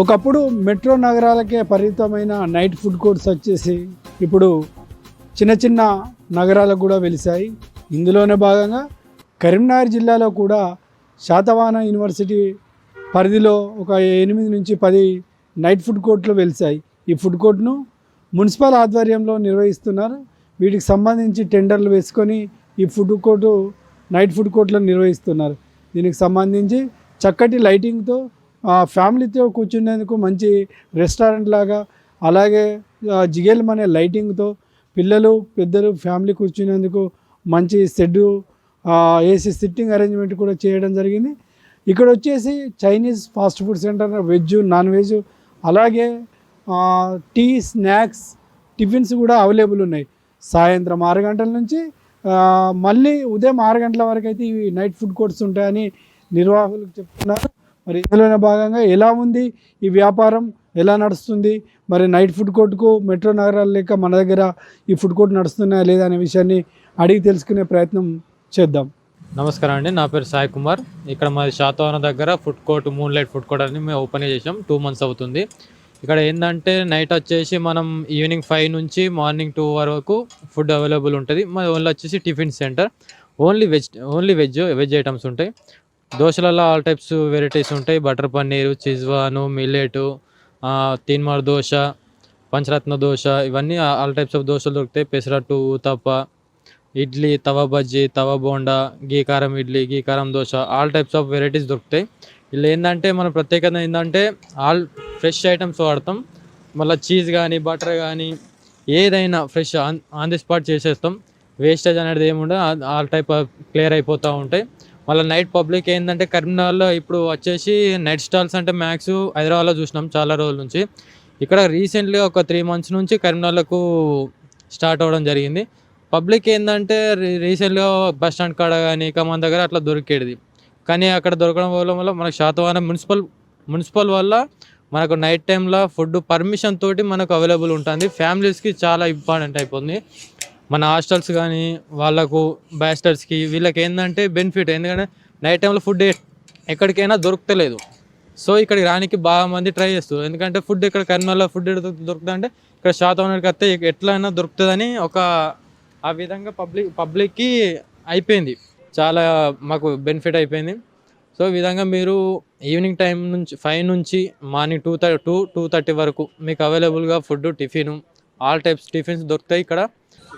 ఒకప్పుడు మెట్రో నగరాలకే పరిమితమైన night food courts వచ్చేసి ఇప్పుడు చిన్న చిన్న నగరాలకు కూడా వెలిశాయి. ఇందులోనే భాగంగా కరీంనగర్ జిల్లాలో కూడా శాతవాహన యూనివర్సిటీ పరిధిలో ఒక ఎనిమిది నుంచి పది నైట్ ఫుడ్ కోర్టులు వెలిశాయి. ఈ ఫుడ్ కోర్ట్ను మున్సిపల్ ఆధ్వర్యంలో నిర్వహిస్తున్నారు. వీటికి సంబంధించి టెండర్లు వేసుకొని ఈ ఫుడ్ కోర్టు నైట్ ఫుడ్ కోర్టులను నిర్వహిస్తున్నారు. దీనికి సంబంధించి చక్కటి లైటింగ్తో ఫ్యామిలీతో కూర్చునేందుకు మంచి రెస్టారెంట్ లాగా అలాగే ఆ, అనే లైటింగ్తో పిల్లలు పెద్దలు ఫ్యామిలీ కూర్చునేందుకు మంచి షెడ్ ఏసీ సిట్టింగ్ అరేంజ్మెంట్ కూడా చేయడం జరిగింది. ఇక్కడ వచ్చేసి Chinese fast food centre veg non veg అలాగే టీ స్నాక్స్ టిఫిన్స్ కూడా అవైలబుల్ ఉన్నాయి. సాయంత్రం ఆరు గంటల నుంచి మళ్ళీ ఉదయం ఆరు గంటల వరకు అయితే ఇవి నైట్ ఫుడ్ కోర్ట్స్ ఉంటాయని నిర్వాహకులు చెప్తున్నారు. మరి ఇందులోనే భాగంగా ఎలా ఉంది ఈ వ్యాపారం ఎలా నడుస్తుంది? మరి నైట్ ఫుడ్ కోర్టుకు మెట్రో నగరాలు లేక మన దగ్గర ఈ ఫుడ్ కోర్ట్ నడుస్తున్నాయా లేదా అనే విషయాన్ని అడిగి తెలుసుకునే ప్రయత్నం చేద్దాం. నమస్కారం అండి. నా పేరు సాయి కుమార్. ఇక్కడ మాది శాతవరం దగ్గర food court moonlight food court అని మేము ఓపెన్ చేసాం టూ మంత్స్ అవుతుంది. ఇక్కడ ఏంటంటే నైట్ వచ్చేసి మనం ఈవినింగ్ ఫైవ్ నుంచి మార్నింగ్ టూ వరకు ఫుడ్ అవైలబుల్ ఉంటుంది. మాది ఓన్లీ వచ్చేసి tiffin centre. Only veg only veg veg items ఉంటాయి. దోశలలో ఆల్ టైప్స్ వెరైటీస్ ఉంటాయి. బటర్ పన్నీరు చిజ్వాను మిల్లెటు తీన్మార్ దోశ పంచరత్న దోశ ఇవన్నీ ఆల్ టైప్స్ ఆఫ్ దోశలు దొరుకుతాయి. పెసరట్టు ఊతప్ప ఇడ్లీ తవ బజ్జీ తవ బోండా గీ కారం ఇడ్లీ గీ కారం dosa all types of varieties దొరుకుతాయి. ఇలా ఏంటంటే మన ప్రత్యేకత ఏంటంటే ఆల్ ఫ్రెష్ ఐటమ్స్ వాడతాం. మళ్ళీ చీజ్ కానీ బటర్ కానీ ఏదైనా fresh on on the spot చేసేస్తాం. వేస్టేజ్ అనేది ఏముండదు. ఆల్ టైప్ క్లియర్ అయిపోతూ ఉంటాయి. మళ్ళీ నైట్ పబ్లిక్ ఏంటంటే కరీంనగర్లో ఇప్పుడు వచ్చేసి నైట్ స్టాల్స్ అంటే మ్యాక్స్ హైదరాబాద్లో చూసినాం చాలా రోజుల నుంచి. ఇక్కడ రీసెంట్లీ ఒక త్రీ మంత్స్ నుంచి కరీంనగర్లకు స్టార్ట్ అవ్వడం జరిగింది. పబ్లిక్ ఏంటంటే రీసెంట్గా బస్ స్టాండ్ కాడ కానీ కమాన్ దగ్గర అట్లా దొరికేది కానీ అక్కడ దొరకడం వల్ల వల్ల మనకు శాతవాహనం మున్సిపల్ మున్సిపల్ వల్ల మనకు నైట్ టైంలో ఫుడ్ పర్మిషన్ తోటి మనకు అవైలబుల్ ఉంటుంది. ఫ్యామిలీస్కి చాలా ఇంపార్టెంట్ అయిపోతుంది. మన హాస్టల్స్ కానీ వాళ్ళకు బ్యాస్టర్స్కి వీళ్ళకి ఏంటంటే బెనిఫిట్ ఎందుకంటే నైట్ టైంలో ఫుడ్ ఎక్కడికైనా దొరుకుతలేదు. సో ఇక్కడికి రానికి బాగా మంది ట్రై చేస్తారు ఎందుకంటే ఫుడ్ ఇక్కడ కర్నూలులో ఫుడ్ దొరుకుతుంది అంటే ఇక్కడ శాతవనానికి వస్తే ఎట్లయినా దొరుకుతుందని ఒక ఆ విధంగా పబ్లిక్ పబ్లిక్కి అయిపోయింది. చాలా మాకు బెనిఫిట్ అయిపోయింది. సో ఈ విధంగా మీరు ఈవినింగ్ టైం నుంచి ఫైవ్ నుంచి morning two thirty two two thirty వరకు మీకు అవైలబుల్గా food tiffin all types tiffins దొరుకుతాయి ఇక్కడ.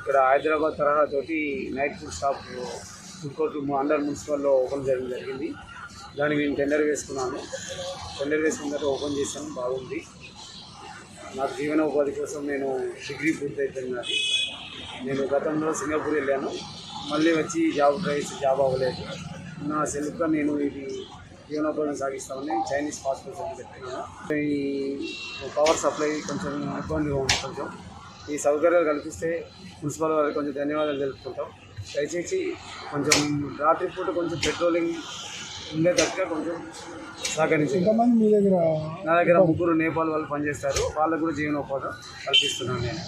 ఇక్కడ హైదరాబాద్ తరహా తోటి night food shop food court under మున్సిపల్లో open చేయడం జరిగింది. దానికి నేను టెండర్ వేసుకున్నాను. టెండర్ వేసుకున్న తర్వాత ఓపెన్ చేశాను. బాగుంది. నాకు జీవనోపాధి కోసం నేను డిగ్రీ పూర్తయిపోయింది. నాది నేను గతంలో సింగపూర్ వెళ్ళాను. మళ్ళీ వచ్చి జాబ్ ట్రై జాబ్ అవ్వలేదు. నా సెల్ఫ్గా నేను ఇది జీవనోపాధిని సాగిస్తామని చైనీస్ పాస్పోర్ట్ సెంటర్ పెట్టినాను ఈ పవర్ సప్లై కొంచెం ఇబ్బందిగా ఉంది కొంచెం. ఈ సౌకర్యాలు కల్పిస్తే మున్సిపల్ వారికి కొంచెం ధన్యవాదాలు తెలుపుకుంటాం. దయచేసి కొంచెం రాత్రిపూట కొంచెం పెట్రోలింగ్ ఉండేటట్టుగా కొంచెం సహకరించండి. ఎంతమంది మీ దగ్గర నా దగ్గర ముగ్గురు నేపాల్ వాళ్ళు పనిచేస్తారు. వాళ్ళకు కూడా జీవనోపాధి కల్పిస్తున్నాను నేను.